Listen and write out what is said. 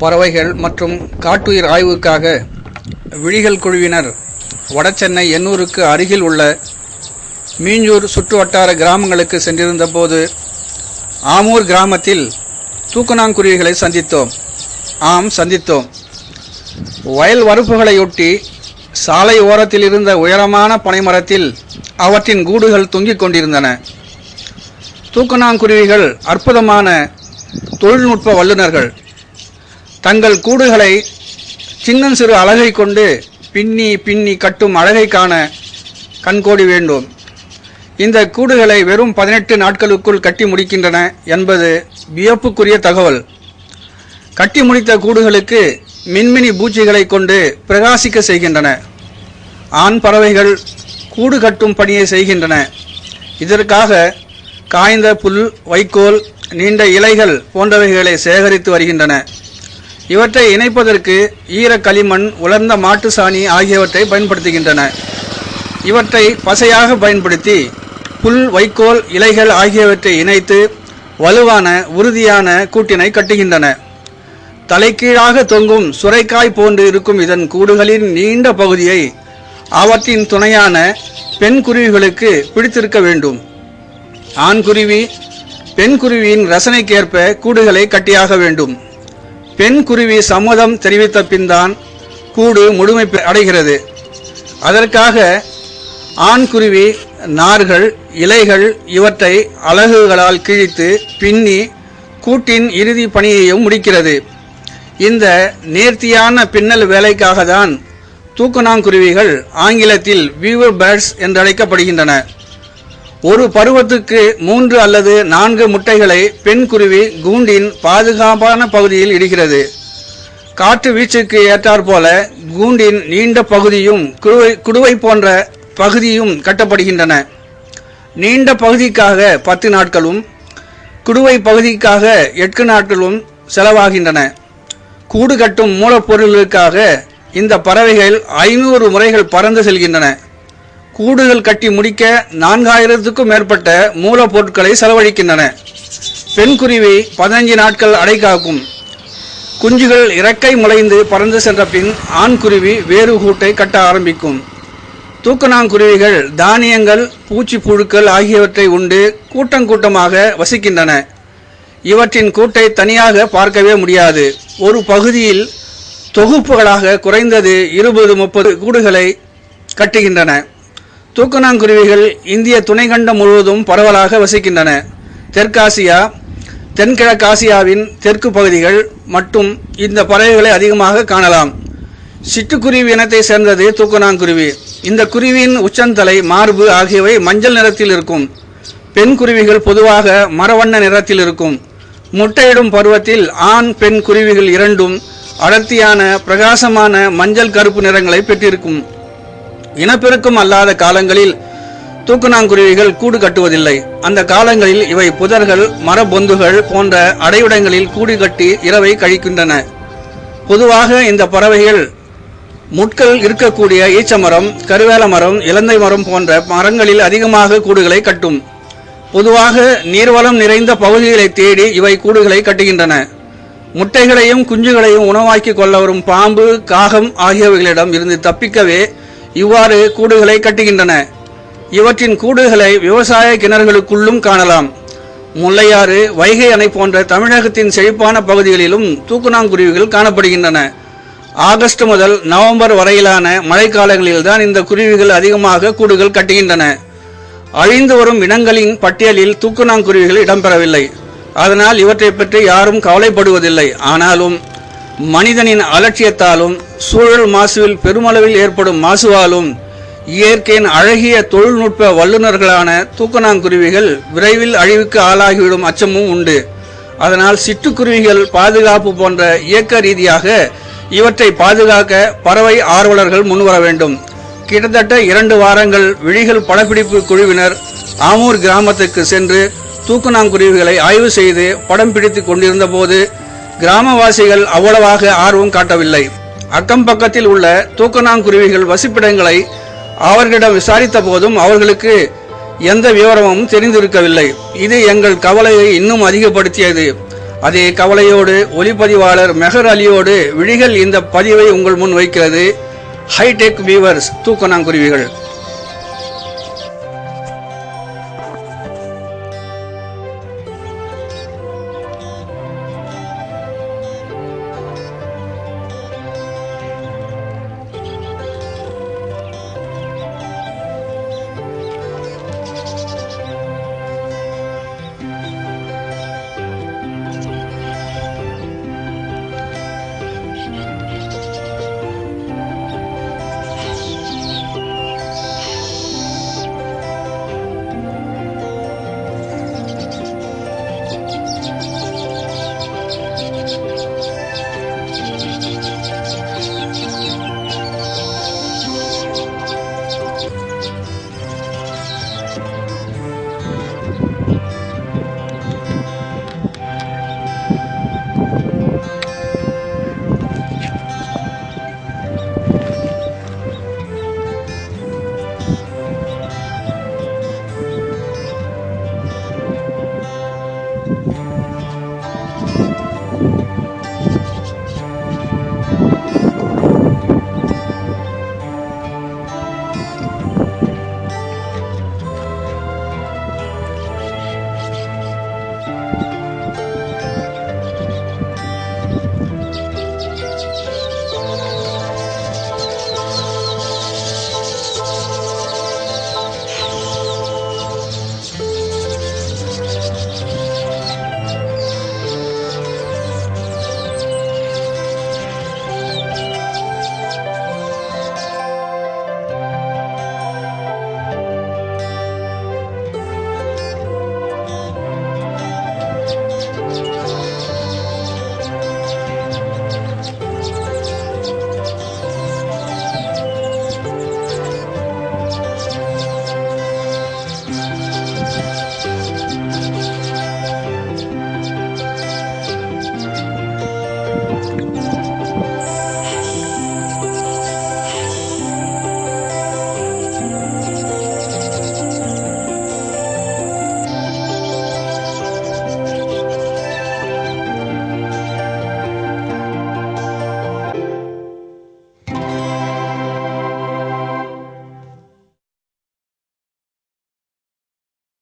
பறவைகள் மற்றும் காட்டுயிர் ஆய்வுக்காக விழிகள் குழுவினர் வடசென்னை எண்ணூருக்கு அருகில் உள்ள மீஞ்சூர் சுற்றுவட்டார கிராமங்களுக்கு சென்றிருந்தபோது ஆமூர் கிராமத்தில் தூக்கணாங்குருவிகளை சந்தித்தோம். ஆம் சந்தித்தோம். வயல் வரப்புகளையொட்டி சாலை ஓரத்தில் இருந்த உயரமான பனைமரத்தில் அவற்றின் கூடுகள் தொங்கிக் கொண்டிருந்தன. தூக்கணாங்குருவிகள் அற்புதமான தொழில்நுட்ப வல்லுநர்கள். தங்கள் கூடுகளை சின்னம் சிறு அழகை கொண்டு பின்னி பின்னி கட்டும் அழகை காண கண்கோடி வேண்டும். இந்த கூடுகளை வெறும் பதினெட்டு நாட்களுக்குள் கட்டி முடிக்கின்றன என்பது வியப்புக்குரிய தகவல். கட்டி முடித்த கூடுகளுக்கு மின்மினி பூச்சிகளை கொண்டு பிரகாசிக்க செய்கின்றன. ஆண் பறவைகள் கூடு கட்டும் பணியை செய்கின்றன. இதற்காக காய்ந்த புல் வைக்கோல் நீண்ட இலைகள் போன்றவைகளை சேகரித்து வருகின்றன. இவற்றை இணைப்பதற்கு ஈர களிமண் உலர்ந்த மாட்டு சாணி ஆகியவற்றை பயன்படுத்துகின்றன. இவற்றை பசையாக பயன்படுத்தி புல் வைக்கோல் இலைகள் ஆகியவற்றை இணைத்து வலுவான உறுதியான கூட்டினை கட்டுகின்றன. தலைக்கீழாக தொங்கும் சுரைக்காய் போன்று இருக்கும் இதன் கூடுகளின் நீண்ட பகுதியை அவற்றின் துணையான பெண் குருவிகளுக்கு பிடித்திருக்க வேண்டும். ஆண் குருவி பெண் குருவியின் ரசனைக்கேற்ப கூடுகளை கட்டியாக வேண்டும். பெண் குருவி சம்மதம் தெரிவித்த பின்தான் கூடு முழுமை அடைகிறது. அதற்காக ஆண் குருவி நார்கள் இலைகள் இவற்றை அலகுகளால் கிழித்து பின்னி கூட்டின் இறுதி பணியையும் முடிக்கிறது. இந்த நேர்த்தியான பின்னல் வேலைக்காக தான் தூக்குநாங்குருவிகள் ஆங்கிலத்தில் வீவர் பேர்ட்ஸ் என்றழைக்கப்படுகின்றன. ஒரு பருவத்துக்கு மூன்று அல்லது நான்கு முட்டைகளை பெண் குருவி கூண்டின் பாதுகாப்பான பகுதியில் இடுகிறது. காற்று வீச்சுக்கு ஏற்றாற்போல கூண்டின் நீண்ட பகுதியும் குடுவை குடுவை போன்ற பகுதியும் கட்டப்படுகின்றன. நீண்ட பகுதிக்காக பத்து நாட்களும் குடுவை பகுதிக்காக எட்டு நாட்களும் செலவாகின்றன. கூடு கட்டும் மூலப்பொருளுக்காக இந்த பறவைகள் ஐநூறு முறைகள் பறந்து செல்கின்றன. கூடுகள் கட்டி முடிக்க நான்காயிரத்துக்கும் மேற்பட்ட மூலப்பொருட்களை செலவழிக்கின்றன. பெண் குருவி பதினஞ்சு நாட்கள் அடை காக்கும் குஞ்சுகள் இறக்கை முளைந்து பறந்து சென்ற பின் ஆண் குருவி வேறு கூட்டை கட்ட ஆரம்பிக்கும். தூக்கணாங்குருவிகள் தானியங்கள் பூச்சி புழுக்கள் ஆகியவற்றை உண்டு கூட்டங்கூட்டமாக வசிக்கின்றன. இவற்றின் கூட்டை தனியாக பார்க்கவே முடியாது. ஒரு பகுதியில் தொகுப்புகளாக குறைந்தது இருபது முப்பது கூடுகளை கட்டுகின்றன. தூக்கணாங்குருவிகள் இந்திய துணைக்கண்டம் முழுவதும் பரவலாக வசிக்கின்றன. தெற்காசியா தென்கிழக்காசியாவின் தெற்கு பகுதிகள் மற்றும் இந்த பறவைகளை அதிகமாக காணலாம். சிட்டுக்குருவி இனத்தை சேர்ந்தது தூக்கணாங்குருவி. இந்த குருவியின் உச்சந்தலை மார்பு ஆகியவை மஞ்சள் நிறத்தில் இருக்கும். பெண் குருவிகள் பொதுவாக மரவண்ண நிறத்தில் இருக்கும். முட்டையிடும் பருவத்தில் ஆண் பெண் குருவிகள் இரண்டும் அடர்த்தியான பிரகாசமான மஞ்சள் கருப்பு நிறங்களை பெற்றிருக்கும். இனப்பெருக்கம் அல்லாத காலங்களில் தூக்குநாங்குருவிகள் கூடு கட்டுவதில்லை. அந்த காலங்களில் இவை புதர்கள் மரபொந்துகள் போன்ற அடையுடங்களில் கூடு கட்டி இரவை கழிக்கின்றன. பொதுவாக இந்த பறவைகள் முட்கள் இருக்கக்கூடிய ஈச்சமரம் கருவேல மரம் இலந்தை மரம் போன்ற மரங்களில் அதிகமாக கூடுகளை கட்டும். பொதுவாக நீர்வளம் நிறைந்த பகுதிகளை தேடி இவை கூடுகளை கட்டுகின்றன. முட்டைகளையும் குஞ்சுகளையும் உணவாக்கி கொள்ள வரும் பாம்பு காகம் ஆகியவைகளிடம் இருந்து தப்பிக்கவே இவ்வாறு கூடுகளை கட்டுகின்றன. இவற்றின் கூடுகளை விவசாய கிணறுகளுக்குள்ளும் காணலாம். முல்லையாறு வைகை அணை போன்ற தமிழகத்தின் செழிப்பான பகுதிகளிலும் தூக்குநாங்குருவிகள் காணப்படுகின்றன. ஆகஸ்ட் முதல் நவம்பர் வரையிலான மழைக்காலங்களில்தான் இந்த குருவிகள் அதிகமாக கூடுகள் கட்டுகின்றன. அழிந்து வரும் இனங்களின் பட்டியலில் தூக்குநாங்குருவிகள் இடம்பெறவில்லை. அதனால் இவற்றை பற்றி யாரும் கவலைப்படுவதில்லை. ஆனாலும் மனிதனின் அலட்சியத்தாலும் சூழல் மாசுவில் பெருமளவில் ஏற்படும் மாசுவாலும் இயற்கையின் அழகிய தொழில்நுட்ப வல்லுநர்களான தூக்கணாங்குருவிகள் விரைவில் அழிவுக்கு ஆளாகிவிடும் அச்சமும் உண்டு. அதனால் சிட்டுக்குருவிகள் பாதுகாப்பு போன்ற இயக்க ரீதியாக இவற்றை பாதுகாக்க பறவை ஆர்வலர்கள் முன்வர வேண்டும். கிட்டத்தட்ட இரண்டு வாரங்கள் விழிகள் படப்பிடிப்பு குழுவினர் ஆமூர் கிராமத்துக்கு சென்று தூக்குநாங்குருவிகளை ஆய்வு செய்து படம் பிடித்துக் கொண்டிருந்த போது கிராமவாசிகள் அவ்வளவாக ஆர்வம் காட்டவில்லை. அக்கம் பக்கத்தில் உள்ள தூக்கணாங்குருவிகள் வசிப்பிடங்களை அவர்களிடம் விசாரித்த போதும் அவர்களுக்கு எந்த விவரமும் தெரிந்திருக்கவில்லை. இது எங்கள் கவலையை இன்னும் அதிகப்படுத்தியது. அதே கவலையோடு ஒளிப்பதிவாளர் மெஹர் அலியோடு விழிகள் இந்த பதிவை உங்கள் முன் வைக்கிறது. Hi tech weavers தூக்கணாங்குருவிகள்.